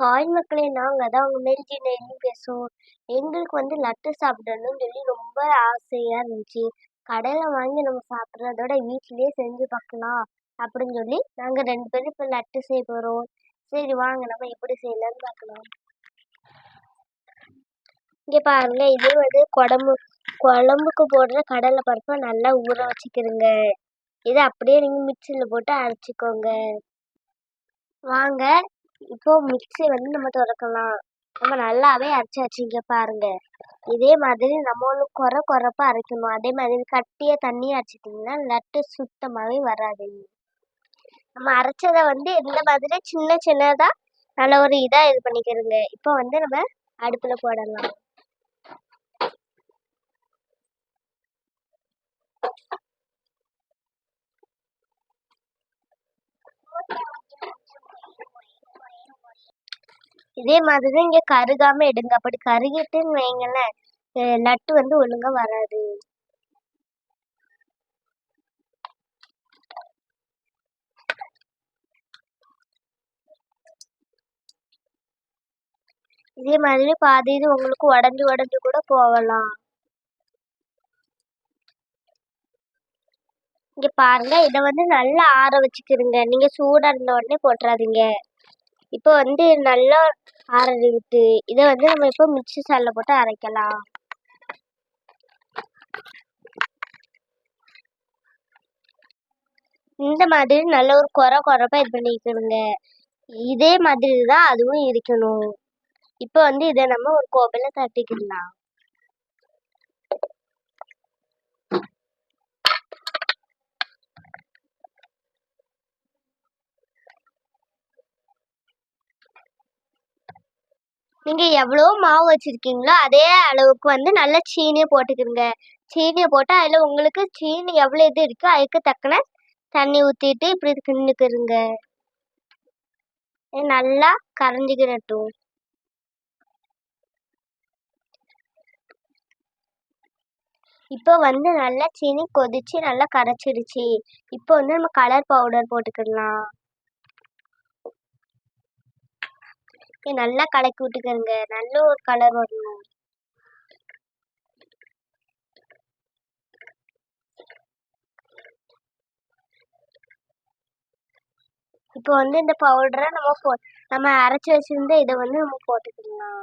Hi மக்களே நாங்கள் தான் உங்கள் மெல்ஜி டெய்லி பேசுவோம். எங்களுக்கு வந்து லட்டு சாப்பிடணும்னு சொல்லி ரொம்ப ஆசையாக இருந்துச்சு. கடையில் வாங்கி நம்ம சாப்பிட்றதோட வீட்டிலேயே செஞ்சு பார்க்கலாம் அப்படின்னு சொல்லி நாங்கள் ரெண்டு பேரும் இப்போ லட்டு செய்ய போகிறோம் சரி வாங்க நம்ம எப்படி செய்யலாம்னு பார்க்கலாம் இங்கே பாருங்க இதே வந்து குடம்பு குழம்புக்கு போடுற கடலை பருப்பை நல்லா ஊற வச்சுக்கிறோங்க இதை அப்படியே நீங்கள் மிக்சியில் போட்டு அரைச்சிக்கோங்க. வாங்க இப்போ மிக்ஸி வந்து நம்ம திறக்கலாம். நம்ம நல்லாவே அரைச்சாச்சு இங்கே பாருங்க. இதே மாதிரி நம்ம ஒன்று குறை குறைப்பா அரைக்கணும். அதே மாதிரி கட்டியாக தண்ணி அரைச்சிட்டிங்கன்னா லட்டு சுத்தமாகவே வராது. நம்ம அரைச்சதை வந்து இந்த மாதிரி சின்ன சின்னதாக நல்ல ஒரு இதாக இது பண்ணிக்கிறோங்க இப்போ வந்து நம்ம அடுப்பில் போடலாம். இதே மாதிரி தான் இங்கே கருகாமல் எடுங்க. அப்படி கருகிட்டுன்னு வைங்களேன் நட்டு வந்து ஒழுங்காக வராது. இதே மாதிரி பாதி இது உங்களுக்கு உடஞ்சி உடஞ்சி கூட போகலாம். இங்க பாருங்க இதை வந்து நல்லா ஆற வச்சுக்கிருங்க. நீங்க சூடா இருந்த உடனே போட்டுறாதீங்க. இப்போ வந்து நல்லா ஆறிடுத்து இதை வந்து நம்ம இப்போ மிக்சி சாலில் போட்டு அரைக்கலாம். இந்த மாதிரி நல்ல ஒரு குறை குறைப்பா இது பண்ணிக்கணுங்க இதே மாதிரி தான் அதுவும் இருக்கணும். இப்போ வந்து இதை நம்ம ஒரு கோப்பையில் தட்டிக்கலாம். நீங்கள் எவ்வளோ மாவு வச்சுருக்கீங்களோ அதே அளவுக்கு வந்து நல்லா சீனியை போட்டுக்கிடுங்க சீனியை போட்டால் அதில் உங்களுக்கு சீனி எவ்வளோ இது இருக்கோ அதுக்கு தக்கன தண்ணி ஊற்றிட்டு இப்படி கிண்டுக்கிறங்க. நல்லா கரைஞ்சிக்கிறட்டும் இப்போ வந்து நல்லா சீனி கொதிச்சு நல்லா கரைச்சிடுச்சு. இப்போ வந்து நம்ம கலர் பவுடர் போட்டுக்கிடலாம். நல்லா கலக்கி விட்டுக்கோங்க. நல்ல ஒரு கலர் வரணும். இப்போ வந்து இந்த பவுடரை நம்ம போ நம்ம அரைச்சி வச்சிருந்த இதை வந்து நம்ம போட்டுக்கலாம்.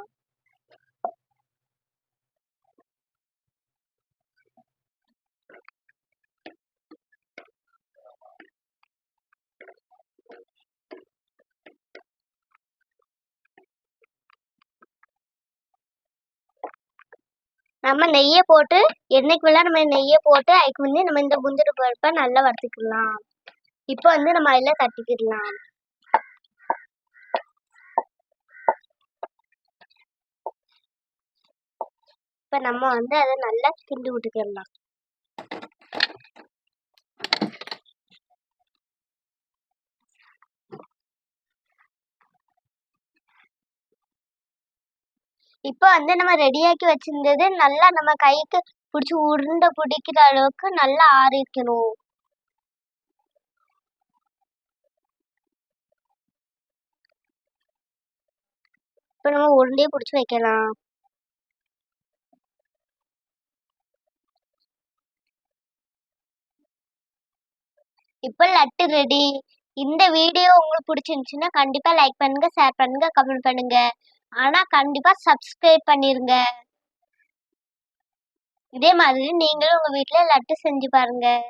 நம்ம நெய்யை போட்டு எண்ணெய்க்குள்ள நம்ம நெய்யை போட்டு அதுக்கு வந்து நம்ம இந்த முந்திரி பருப்பை நல்லா வறுத்துக்கலாம். இப்போ வந்து நம்ம அதில் தட்டிக்கிடலாம். இப்போ நம்ம வந்து அதை நல்லா கிண்டி விட்டுக்கிடலாம். இப்போ வந்து நம்ம ரெடியாக்கி வச்சிருந்தது நல்லா நம்ம கைக்கு பிடிச்சி உருண்டை பிடிக்கிற அளவுக்கு நல்லா ஆறிக்கணும். இப்போ நம்ம உருண்டையை பிடிச்சி வைக்கலாம். இப்போ லட்டு ரெடி இந்த வீடியோ உங்களுக்கு பிடிச்சிருந்துச்சுன்னா கண்டிப்பாக லைக் பண்ணுங்க ஷேர் பண்ணுங்க கமெண்ட் பண்ணுங்க. ஆனால் கண்டிப்பாக சப்ஸ்கிரைப் பண்ணிருங்க. இதே மாதிரி நீங்களும் உங்கள் வீட்டில் லட்டு செஞ்சு பாருங்கள்